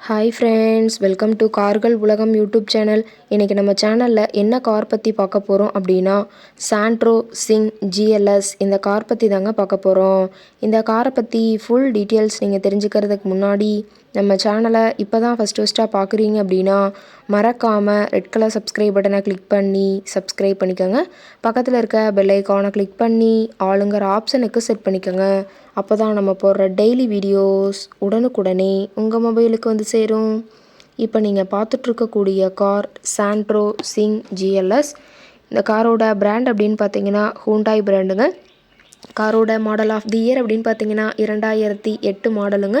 Hi friends welcome to கார்கள் உலகம் YouTube channel இன்றைக்கி நம்ம சேனலில் என்ன கார் பற்றி பார்க்க போகிறோம் அப்படின்னா சாண்ட்ரோ சிங் ஜிஎல்எஸ் இந்த கார் பற்றி தாங்க பார்க்க போகிறோம் இந்த காரை பற்றி ஃபுல் டீட்டெயில்ஸ் நீங்கள் தெரிஞ்சுக்கிறதுக்கு முன்னாடி நம்ம சேனலை இப்போ தான் ஃபஸ்ட் ஃபஸ்ட்டாக பார்க்குறீங்க அப்படின்னா மறக்காமல் ரெட் கலர் சப்ஸ்கிரைப் பட்டனை கிளிக் பண்ணி சப்ஸ்கிரைப் பண்ணிக்கோங்க. பக்கத்தில் இருக்க பெல் ஐக்கானை கிளிக் பண்ணி ஆளுங்கிற ஆப்ஷனுக்கு செட் பண்ணிக்கோங்க. அப்போ தான் நம்ம போடுற டெய்லி வீடியோஸ் உடனுக்குடனே உங்கள் மொபைலுக்கு வந்து சேரும். இப்போ நீங்கள் பார்த்துட்ருக்கக்கூடிய கார் சாண்ட்ரோ சிங் ஜிஎல்எஸ் இந்த காரோட பிராண்ட் அப்படின்னு பார்த்தீங்கன்னா ஹூண்டாய் பிராண்டுங்க காரோட மாடல் ஆஃப் தி இயர் அப்படின்னு பார்த்தீங்கன்னா இரண்டாயிரத்தி எட்டு மாடலுங்க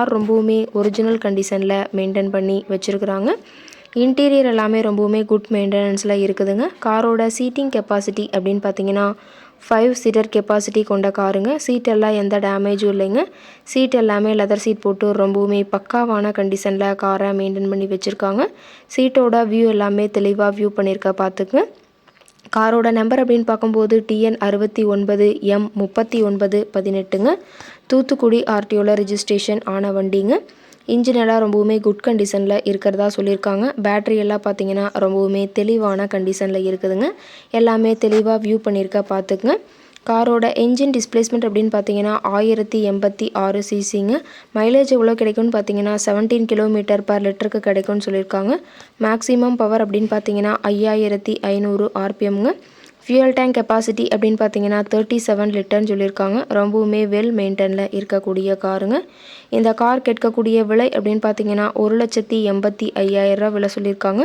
கார் ரொம்பவுமே ஒரிஜினல் கண்டிஷனில் மெயின்டைன் பண்ணி வச்சுருக்குறாங்க. இன்டீரியர் எல்லாமே ரொம்பவுமே குட் மெயின்டெனன்ஸில் இருக்குதுங்க. காரோட சீட்டிங் கெப்பாசிட்டி அப்படின்னு பார்த்தீங்கன்னா ஃபைவ் சீட்டர் கெப்பாசிட்டி கொண்ட காருங்க. சீட் எல்லாம் எந்த டேமேஜும் இல்லைங்க. சீட் எல்லாமே லெதர் சீட் போட்டு ரொம்பவுமே பக்காவான கண்டிஷனில் காரை மெயின்டைன் பண்ணி வச்சுருக்காங்க. சீட்டோட வியூ எல்லாமே தெளிவாக வியூ பண்ணியிருக்க பார்த்துக்குங்க காரோட நம்பர் அப்படின்னு பார்க்கும்போது டிஎன் அறுபத்தி ஒன்பது எம் முப்பத்தி ஒன்பது பதினெட்டுங்க. தூத்துக்குடி ஆர்டிஓவில் ரிஜிஸ்ட்ரேஷன் ஆன வண்டிங்க. இன்ஜின் எல்லாம் ரொம்பவுமே குட் கண்டிஷனில் இருக்கிறதா சொல்லியிருக்காங்க. பேட்ரி எல்லாம் பார்த்தீங்கன்னா ரொம்பவுமே தெளிவான கண்டிஷனில் இருக்குதுங்க. எல்லாமே தெளிவாக வியூ பண்ணியிருக்க பார்த்துக்குங்க. காரோட என்ஜின் டிஸ்பிளேஸ்மெண்ட் அப்படின்னு பார்த்தீங்கன்னா ஆயிரத்தி எண்பத்தி ஆறு சிசிங்க. மைலேஜ் எவ்வளோ கிடைக்கும்னு பார்த்தீங்கன்னா செவன்டீன் கிலோமீட்டர் பர் லிட்டருக்கு கிடைக்கும்னு சொல்லியிருக்காங்க. மேக்ஸிமம் பவர் அப்படின்னு பார்த்தீங்கன்னா ஐயாயிரத்தி ஐநூறு ஆர்பிஎம்ங்க. ஃபியூயல் டேங்க் கெப்பாசிட்டி அப்படின்னு பார்த்தீங்கன்னா தேர்ட்டி செவன் லிட்டர்னு சொல்லியிருக்காங்க. ரொம்பவுமே வெல் மெயின்டெனில் இருக்கக்கூடிய காருங்க. இந்த கார் கேட்கக்கூடிய விலை அப்படின்னு பார்த்தீங்கன்னா ஒரு லட்சத்தி எண்பத்தி ஐயாயிரரூவா விலை சொல்லியிருக்காங்க.